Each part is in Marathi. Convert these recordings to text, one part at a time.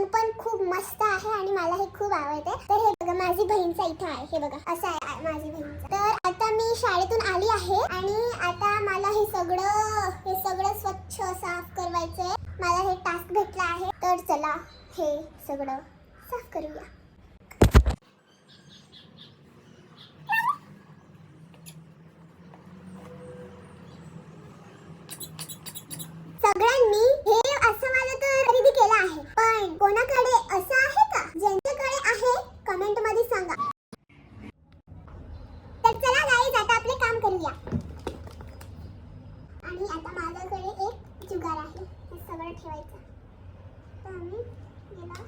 रंग पण खूप मस्त आहे आणि मला हे खूप आवडते. तर हे बघा माझी बहीणचा इथं आहे. हे बघा असं आहे माझी बहीणचा. तर आता मी शाळेतून आली आहे आणि आता मला हे सगळं हे सगळं स्वच्छ साफ करायचंय मला हे टास्क भेटला आहे. तर चला हे सगळं साफ करूया. you हे असं मला तर खरेदी केलं आहे पण कोणाकडे असं आहे का ज्यांच्याकडे आहे कमेंटमध्ये सांगा तर चला गाईज आता आपले काम करूया आणि आता माझ्याकडे एक जुगार आहे हे सगळं ठेवायचा. तर आम्ही याला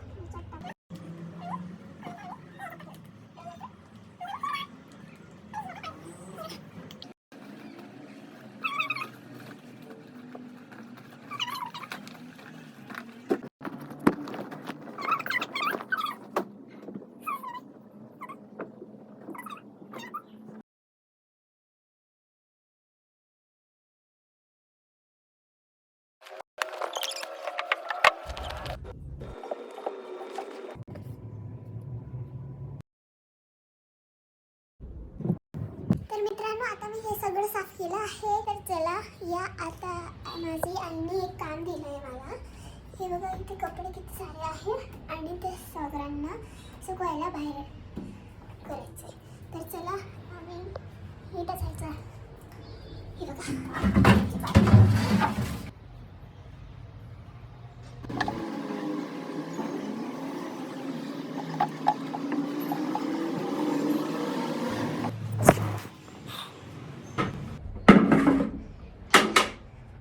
मित्रांनो आता मी हे सगळं साफ केलं आहे. तर चला या आता माझी आईने एक काम दिलं आहे मला. हे बघा इथे कपडे किती सारे आहेत आणि ते सगळ्यांना सुकवायला बाहेर करायचे तर चला आम्ही हे टाकायचं हे बघा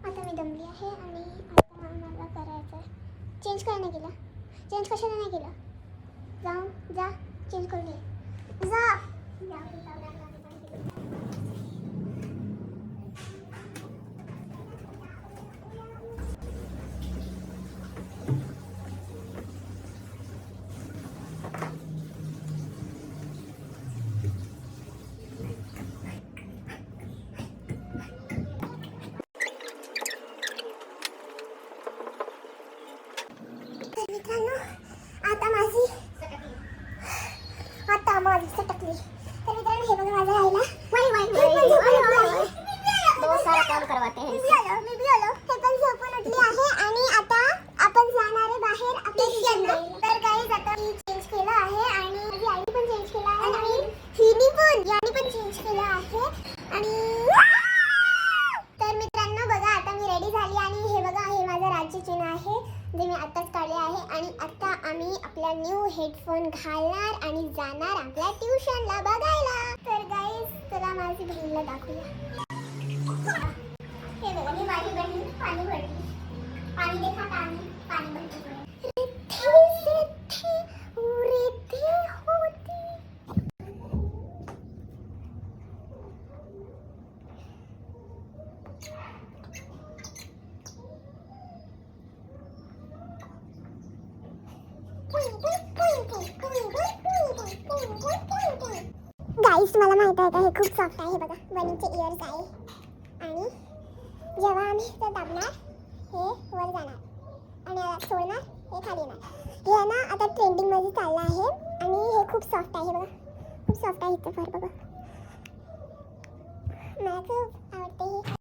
आता मी दमली आहे आणि आता मला करायचं आहे चेंज काय नाही केलं चेंज कशाला नाही केलं? जाऊन जा चेंज करून घे. जा तर मित्रांनो आता माझी आता माझी सटकली तर मित्रांनो हे बघा माझ्या आईला वाई वाई हे पण झोपून उठली आहे. बहुत सारा काम करवाते मी हैं बी आलो मी बी आलो हे पण झोपून उठली आहे आणि आता आपण जाणार आहे बाहेर आपल्या ट्युशनला तर काही आता मी चेंज केलं आहे आणि माझी आईने पण चेंज केलं आहे आणि हिनी पण याने पण चेंज केलं आहे आणि तर मित्रांनो बघा आता मी रेडी झाली आणि हे बघा हे माझं राज्य चिन्ह आहे जे मी आताच काढले आहे आणि आता आम्ही आपला न्यू हेडफोन घालणार आणि जाणार आपल्या ट्युशनला बघायला. तर गाईज चला माझी बहिणीला दाखवूया हे बघा मी माझी बहीण पाणी भरली पाणी देखा पाणी पाणी भरली रिद्धी सिद्धी रिद्धी होती गाईस मला माहीत आहे का हे खूप सॉफ्ट आहे. बघा वनीचे इयर्स आहे. आणि जेव्हा आम्ही ते दाबणार हे वर जाणार. आणि सोडणार हे खाली येणार. हे ना आता ट्रेंडिंगमध्ये चाललं आहे. आणि हे खूप सॉफ्ट आहे बघा. खूप सॉफ्ट आहे इथं फार बघा. मला खूप आवडते हे.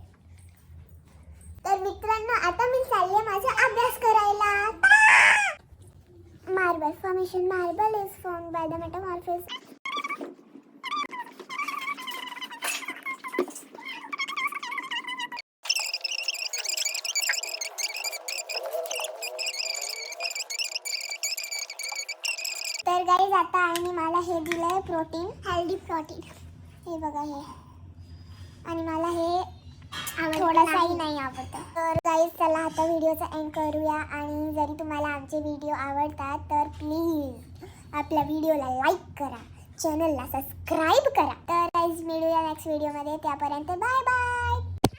Mission Marble is formed by by the तर गाईज आता आईने मला हे दिलं आहे प्रोटीन हेल्दी प्रोटीन हे बघा हे. आणि मला हे थोडासाही नाही. आवडतं. तर गाईज चला आता व्हिडिओचा एंड करूया. आणि जरी तुम्हाला आमचे व्हिडिओ आवडतात तर प्लीज आपल्या व्हिडिओला लाईक करा. चॅनलला सबस्क्राईब करा. तर गाईज मिळूया नेक्स्ट व्हिडिओमध्ये त्यापर्यंत बाय बाय